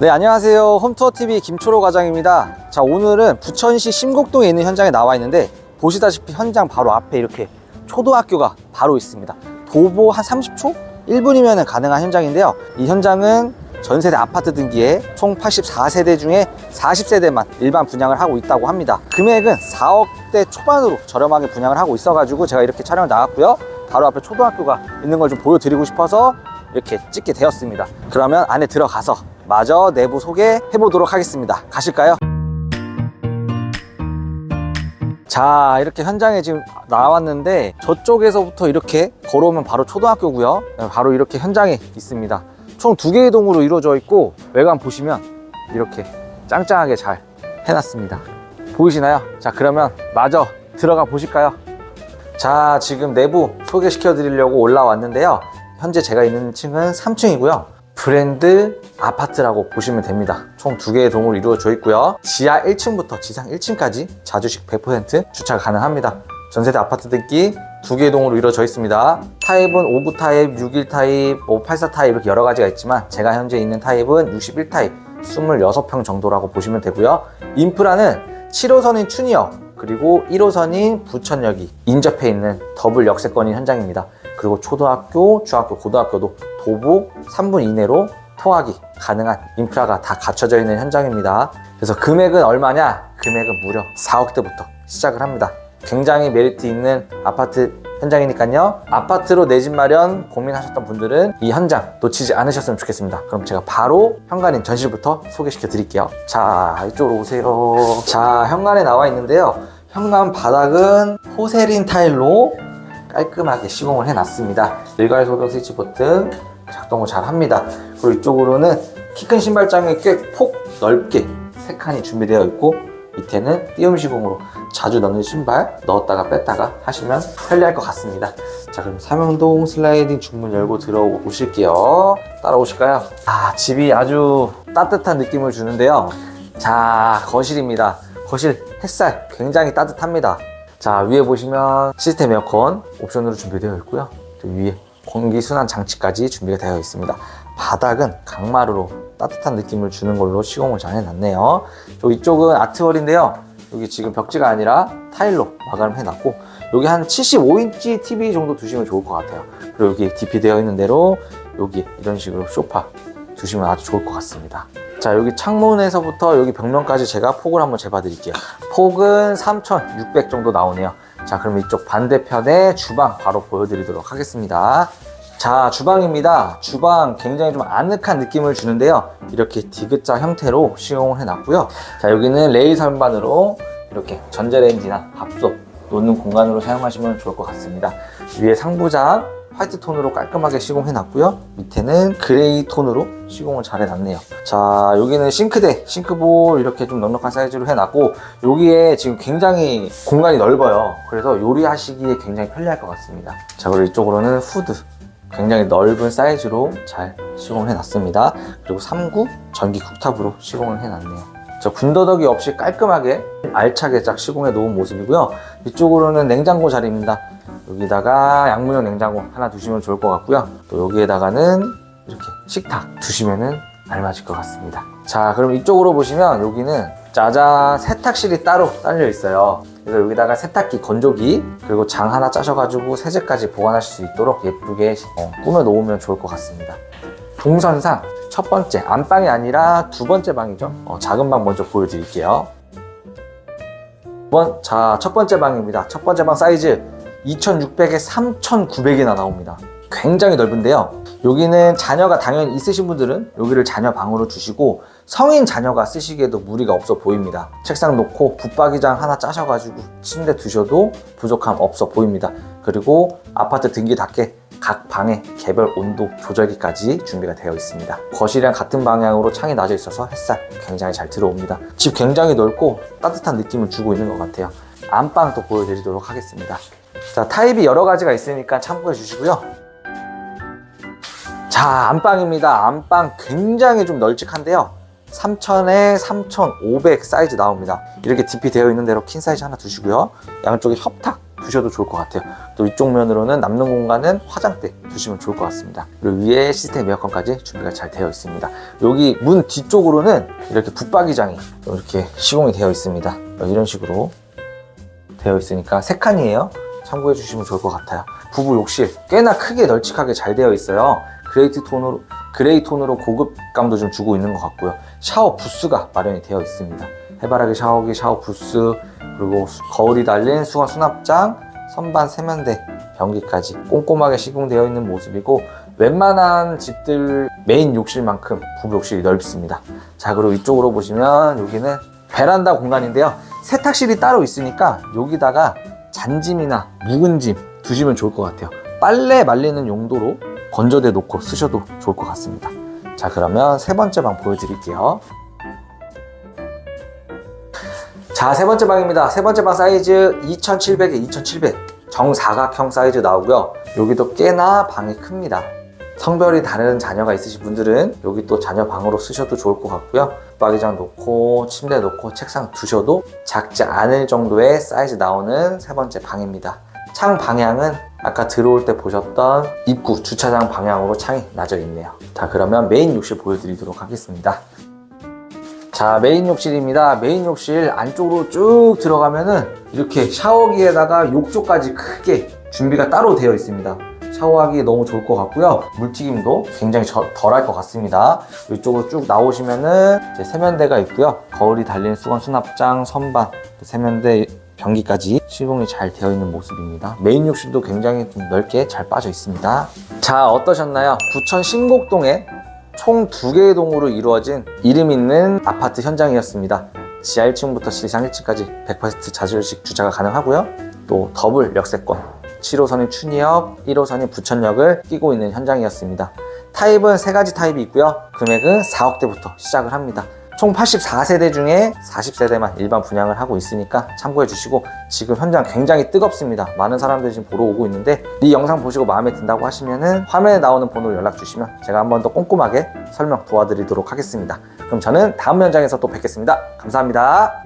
네, 안녕하세요. 홈투어TV 김초로 과장입니다. 자, 오늘은 부천시 심곡동에 있는 현장에 나와 있는데, 보시다시피 현장 바로 앞에 이렇게 초등학교가 바로 있습니다. 도보 한 30초? 1분이면 가능한 현장인데요. 이 현장은 전세대 아파트 등기에 총 84세대 중에 40세대만 일반 분양을 하고 있다고 합니다. 금액은 4억대 초반으로 저렴하게 분양을 하고 있어 가지고 제가 이렇게 촬영을 나왔고요. 바로 앞에 초등학교가 있는 걸 좀 보여드리고 싶어서 이렇게 찍게 되었습니다. 그러면 안에 들어가서 마저 내부 소개해 보도록 하겠습니다. 가실까요? 자, 이렇게 현장에 지금 나왔는데 저쪽에서부터 이렇게 걸어오면 바로 초등학교고요. 바로 이렇게 현장에 있습니다. 총 두 개의 동으로 이루어져 있고 외관 보시면 이렇게 짱짱하게 잘 해놨습니다. 보이시나요? 자, 그러면 마저 들어가 보실까요? 자, 지금 내부 소개시켜 드리려고 올라왔는데요. 현재 제가 있는 층은 3층이고요. 브랜드 아파트라고 보시면 됩니다. 총 두 개의 동으로 이루어져 있고요. 지하 1층부터 지상 1층까지 자주식 100% 주차가 가능합니다. 전세대 아파트 등기 두 개의 동으로 이루어져 있습니다. 타입은 59 타입, 61 타입, 뭐84 타입 이렇게 여러 가지가 있지만 제가 현재 있는 타입은 61 타입, 26평 정도라고 보시면 되고요. 인프라는 7호선인 춘희역 그리고 1호선인 부천역이 인접해 있는 더블 역세권인 현장입니다. 그리고 초등학교, 중학교, 고등학교도 도보 3분 이내로 통학이 가능한 인프라가 다 갖춰져 있는 현장입니다. 그래서 금액은 얼마냐? 금액은 무려 4억대부터 시작을 합니다. 굉장히 메리트 있는 아파트 현장이니까요. 아파트로 내 집 마련 고민하셨던 분들은 이 현장 놓치지 않으셨으면 좋겠습니다. 그럼 제가 바로 현관인 전실부터 소개시켜 드릴게요. 자, 이쪽으로 오세요. 자, 현관에 나와 있는데요. 현관 바닥은 포세린 타일로 깔끔하게 시공을 해놨습니다. 일괄 소등 스위치 버튼 작동을 잘 합니다. 그리고 이쪽으로는 키 큰 신발장이 꽤폭 넓게 세 칸이 준비되어 있고 밑에는 띄움 시공으로 자주 넣는 신발 넣었다가 뺐다가 하시면 편리할 것 같습니다. 자 그럼 삼형동 슬라이딩 중문 열고 들어오실게요. 따라오실까요? 아 집이 아주 따뜻한 느낌을 주는데요. 자 거실입니다. 거실 햇살 굉장히 따뜻합니다. 자 위에 보시면 시스템 에어컨 옵션으로 준비되어 있고요. 또 위에 공기 순환 장치까지 준비가 되어 있습니다. 바닥은 강마루로 따뜻한 느낌을 주는 걸로 시공을 잘 해놨네요. 또 이쪽은 아트월인데요. 여기 지금 벽지가 아니라 타일로 마감을 해놨고 여기 한 75인치 TV 정도 두시면 좋을 것 같아요. 그리고 여기 DP 되어 있는 대로 여기 이런 식으로 소파 두시면 아주 좋을 것 같습니다. 자 여기 창문에서부터 여기 벽면까지 제가 폭을 한번 재봐 드릴게요. 폭은 3,600 정도 나오네요. 자 그럼 이쪽 반대편에 주방 바로 보여드리도록 하겠습니다. 자 주방입니다. 주방 굉장히 좀 아늑한 느낌을 주는데요. 이렇게 디귿자 형태로 시공을 해놨고요. 자 여기는 레일 선반으로 이렇게 전자레인지나 밥솥 놓는 공간으로 사용하시면 좋을 것 같습니다. 위에 상부장 화이트 톤으로 깔끔하게 시공해 놨고요. 밑에는 그레이 톤으로 시공을 잘 해놨네요. 자, 여기는 싱크대, 싱크볼 이렇게 좀 넉넉한 사이즈로 해놨고 여기에 지금 굉장히 공간이 넓어요. 그래서 요리하시기에 굉장히 편리할 것 같습니다. 자, 그리고 이쪽으로는 후드. 굉장히 넓은 사이즈로 잘 시공을 해놨습니다. 그리고 3구 전기 쿡탑으로 시공을 해놨네요. 저 군더더기 없이 깔끔하게 알차게 쫙 시공해 놓은 모습이고요. 이쪽으로는 냉장고 자리입니다. 여기다가 양문형 냉장고 하나 두시면 좋을 것 같고요. 또 여기에다가는 이렇게 식탁 두시면은 알맞을 것 같습니다. 자, 그럼 이쪽으로 보시면 여기는 짜잔 세탁실이 따로 딸려 있어요. 그래서 여기다가 세탁기, 건조기, 그리고 장 하나 짜셔가지고 세제까지 보관하실 수 있도록 예쁘게 어, 꾸며 놓으면 좋을 것 같습니다. 동선상 첫 번째 안방이 아니라 두 번째 방이죠. 어, 작은 방 먼저 보여드릴게요. 번, 자, 첫 번째 방입니다. 첫 번째 방 사이즈 2600에 3900이나 나옵니다. 굉장히 넓은데요. 여기는 자녀가 당연히 있으신 분들은 여기를 자녀 방으로 주시고 성인 자녀가 쓰시기에도 무리가 없어 보입니다. 책상 놓고 붙박이장 하나 짜셔가지고 침대 두셔도 부족함 없어 보입니다. 그리고 아파트 등기답게 각 방에 개별 온도 조절기까지 준비가 되어 있습니다. 거실이랑 같은 방향으로 창이 나져 있어서 햇살 굉장히 잘 들어옵니다. 집 굉장히 넓고 따뜻한 느낌을 주고 있는 것 같아요. 안방 또 보여드리도록 하겠습니다. 자, 타입이 여러 가지가 있으니까 참고해 주시고요. 자, 안방입니다. 안방 굉장히 좀 널찍한데요. 3000에 3500 사이즈 나옵니다. 이렇게 DP 되어 있는 대로 퀸 사이즈 하나 두시고요. 양쪽에 협탁 두셔도 좋을 것 같아요. 또 이쪽 면으로는 남는 공간은 화장대 두시면 좋을 것 같습니다. 그리고 위에 시스템 에어컨까지 준비가 잘 되어 있습니다. 여기 문 뒤쪽으로는 이렇게 붙박이장이 이렇게 시공이 되어 있습니다. 이런 식으로 되어 있으니까 세 칸이에요. 참고해 주시면 좋을 것 같아요. 부부 욕실 꽤나 크게 널찍하게 잘 되어 있어요. 그레이트 톤으로 그레이 톤으로 고급감도 좀 주고 있는 것 같고요. 샤워 부스가 마련이 되어 있습니다. 해바라기 샤워기, 샤워 부스, 그리고 수- 거울이 달린 수건 수납장, 선반 세면대, 변기까지 꼼꼼하게 시공되어 있는 모습이고 웬만한 집들 메인 욕실만큼 부부 욕실이 넓습니다. 자 그리고 이쪽으로 보시면 여기는 베란다 공간인데요. 세탁실이 따로 있으니까 여기다가 잔짐이나 묵은 짐 두시면 좋을 것 같아요. 빨래 말리는 용도로 건조대 놓고 쓰셔도 좋을 것 같습니다. 자 그러면 세 번째 방 보여드릴게요. 자, 세 번째 방입니다. 세 번째 방 사이즈 2700에 2700. 정사각형 사이즈 나오고요. 여기도 꽤나 방이 큽니다. 성별이 다른 자녀가 있으신 분들은 여기 또 자녀 방으로 쓰셔도 좋을 것 같고요. 붙박이장 놓고 침대 놓고 책상 두셔도 작지 않을 정도의 사이즈 나오는 세 번째 방입니다. 창 방향은 아까 들어올 때 보셨던 입구 주차장 방향으로 창이 나져 있네요. 자, 그러면 메인 욕실 보여드리도록 하겠습니다. 자 메인 욕실입니다 메인 욕실 안쪽으로 쭉 들어가면은 이렇게 샤워기에다가 욕조까지 크게 준비가 따로 되어 있습니다 샤워하기 너무 좋을 것 같고요 물튀김도 굉장히 덜할 것 같습니다 이쪽으로 쭉 나오시면은 이제 세면대가 있고요 거울이 달린 수건 수납장 선반 또 세면대 변기까지 시공이 잘 되어 있는 모습입니다. 메인 욕실도 굉장히 좀 넓게 잘 빠져 있습니다. 자, 어떠셨나요? 부천 신곡동에 총 두 개의 동으로 이루어진 이름 있는 아파트 현장이었습니다. 지하 1층부터 지상 1층까지 100% 자율식 주차가 가능하고요. 또 더블 역세권, 7호선인 춘희역, 1호선인 부천역을 끼고 있는 현장이었습니다. 타입은 세 가지 타입이 있고요. 금액은 4억대부터 시작을 합니다. 총 84세대 중에 40세대만 일반 분양을 하고 있으니까 참고해 주시고 지금 현장 굉장히 뜨겁습니다. 많은 사람들이 지금 보러 오고 있는데 이 영상 보시고 마음에 든다고 하시면은 화면에 나오는 번호로 연락 주시면 제가 한 번 더 꼼꼼하게 설명 도와드리도록 하겠습니다. 그럼 저는 다음 현장에서 또 뵙겠습니다. 감사합니다.